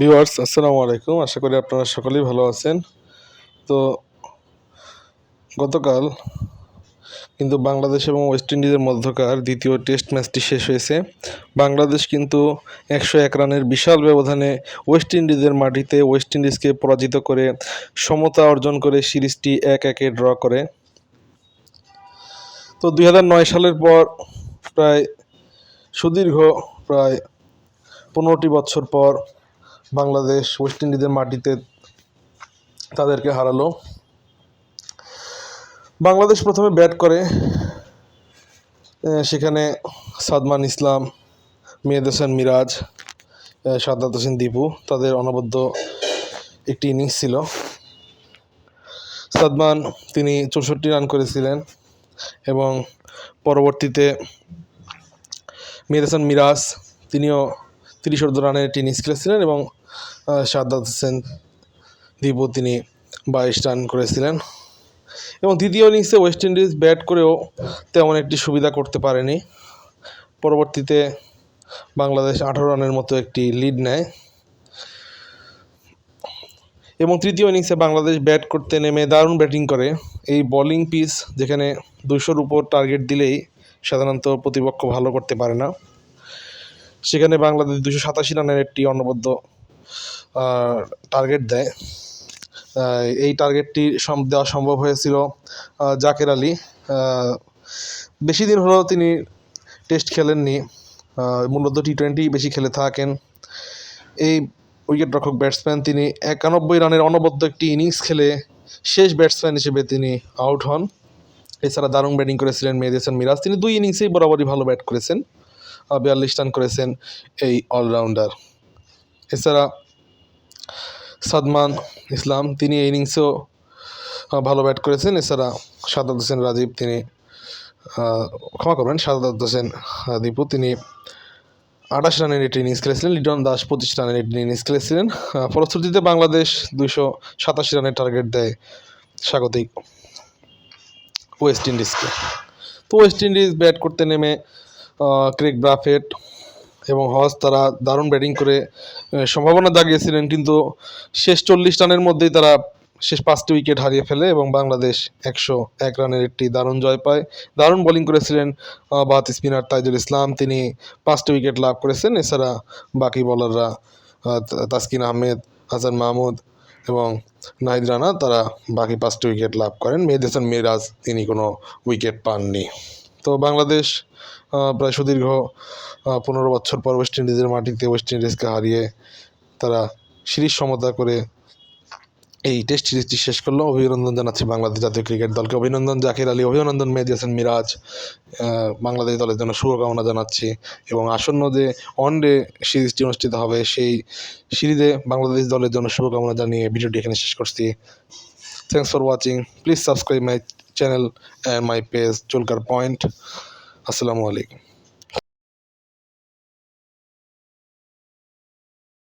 Viewers, আসসালামু আলাইকুম। আশা করি আপনারা সকলেই ভালো আছেন। তো গতকাল কিন্তু বাংলাদেশ এবং ওয়েস্ট ইন্ডিজের মধ্যকার দ্বিতীয় টেস্ট ম্যাচটি শেষ হয়েছে। বাংলাদেশ কিন্তু একশো এক রানের বিশাল ব্যবধানে ওয়েস্ট ইন্ডিজের মাটিতে ওয়েস্ট ইন্ডিজকে পরাজিত করে সমতা অর্জন করে সিরিজটি এক একে ড্র করে। তো দুই নয় সালের পর প্রায় সুদীর্ঘ প্রায় পনেরোটি বছর পর বাংলাদেশ ওয়েস্ট ইন্ডিজের মাটিতে তাদেরকে হারালো। বাংলাদেশ প্রথমে ব্যাট করে সেখানে সাদমান ইসলাম, মেহেদ হোসেন মিরাজ সাদ্দাত হোসেন দীপু তাদের অনবদ্য একটি ইনিংস ছিল। সাদমান, তিনি চৌষট্টি রান করেছিলেন এবং পরবর্তীতে মেহেদ হোসেন মিরাজ, তিনিও তিরিশ অর্ধ রানের একটি খেলেছিলেন এবং সাদ্দাত হোসেন দীপু তিনি বাইশ রান করেছিলেন। এবং দ্বিতীয় ইনিংসে ওয়েস্ট ইন্ডিজ ব্যাট করেও তেমন একটি সুবিধা করতে পারেনি। পরবর্তীতে বাংলাদেশ আঠারো রানের মতো একটি লিড নেয়। এবং তৃতীয় ইনিংসে বাংলাদেশ ব্যাট করতে নেমে দারুণ ব্যাটিং করে। এই বোলিং পিচ যেখানে দুশোর উপর টার্গেট দিলেই সাধারণত প্রতিপক্ষ ভালো করতে পারে না। সেখানে বাংলাদেশ দুশো সাতাশি রানের একটি অনবদ্য টার্গেট দেয়। এই টার্গেটটি দেওয়া সম্ভব হয়েছিল জাকের আলী। বেশি দিন হলেও তিনি টেস্ট খেলেননি। মূলত টি টোয়েন্টি বেশি খেলে থাকেন। এই উইকেট রক্ষক ব্যাটসম্যান তিনি একানব্বই রানের অনবদ্য একটি ইনিংস খেলে শেষ ব্যাটসম্যান হিসেবে তিনি আউট হন। এছাড়া দারুণ ব্যাটিং করেছিলেন মেহেদ হাসান মিরাজ। তিনি দুই ইনিংসেই বরাবরই ভালো ব্যাট করেছেন। বিয়াল্লিশ রান করেছেন এই অলরাউন্ডার। এছাড়া সাদমান ইসলাম, তিনি এই ইনিংসেও ভালো ব্যাট করেছেন। এছাড়া সাদাত হোসেন রাজীব, তিনি ক্ষমা করবেন, সাদাত হোসেন দীপু তিনি আঠাশ রানের একটি ইনিংস খেলেছিলেন। লিটন দাস পঁচিশ রানের একটি ইনিংস খেলেছিলেন। ফলশ্রুতিতে বাংলাদেশ দুইশো সাতাশি রানের টার্গেট দেয় স্বাগতিক ওয়েস্ট ইন্ডিজকে। তো ওয়েস্ট ইন্ডিজ ব্যাট করতে নেমে ক্রেগ ব্রাফেট এবং হজ তারা দারুণ ব্যাটিং করে সম্ভাবনা জাগিয়েছিলেন কিন্তু শেষ চল্লিশ রানের মধ্যেই তারা শেষ পাঁচটি উইকেট হারিয়ে ফেলে এবং বাংলাদেশ একশো এক রানের একটি দারুণ জয় পায়। দারুণ বোলিং করেছিলেন বাহাত স্পিনার তাইজুল ইসলাম। তিনি পাঁচটি উইকেট লাভ করেছেন, এছাড়া বাকি বলাররা তাসকিন আহমেদ, হাসান মাহমুদ এবং নাহিদ রানা, তারা বাকি পাঁচটি উইকেট লাভ করেন। মেহেদ হাসান মিরাজ, তিনি কোনো উইকেট পাননি। তো বাংলাদেশ প্রায় সুদীর্ঘ পনেরো বছর পর ওয়েস্ট ইন্ডিজের মাটিতে ওয়েস্ট ইন্ডিজকে হারিয়ে তারা সিরিজ সমতা করে এই টেস্ট সিরিজটি শেষ করল। অভিনন্দন জানাচ্ছি বাংলাদেশ জাতীয় ক্রিকেট দলকে। অভিনন্দন জাকির আলী, অভিনন্দন মেহেদি হাসান মিরাজ বাংলাদেশ দলের জন্য শুভকামনা জানাচ্ছি এবং আসন্ন যে ওয়ানডে সিরিজটি অনুষ্ঠিত হবে, সেই সিরিজে বাংলাদেশ দলের জন্য শুভকামনা জানিয়ে ভিডিওটি এখানে শেষ করছি। Thanks for watching please subscribe my channel and my page চুলকার point আসসালামু আলাইকুম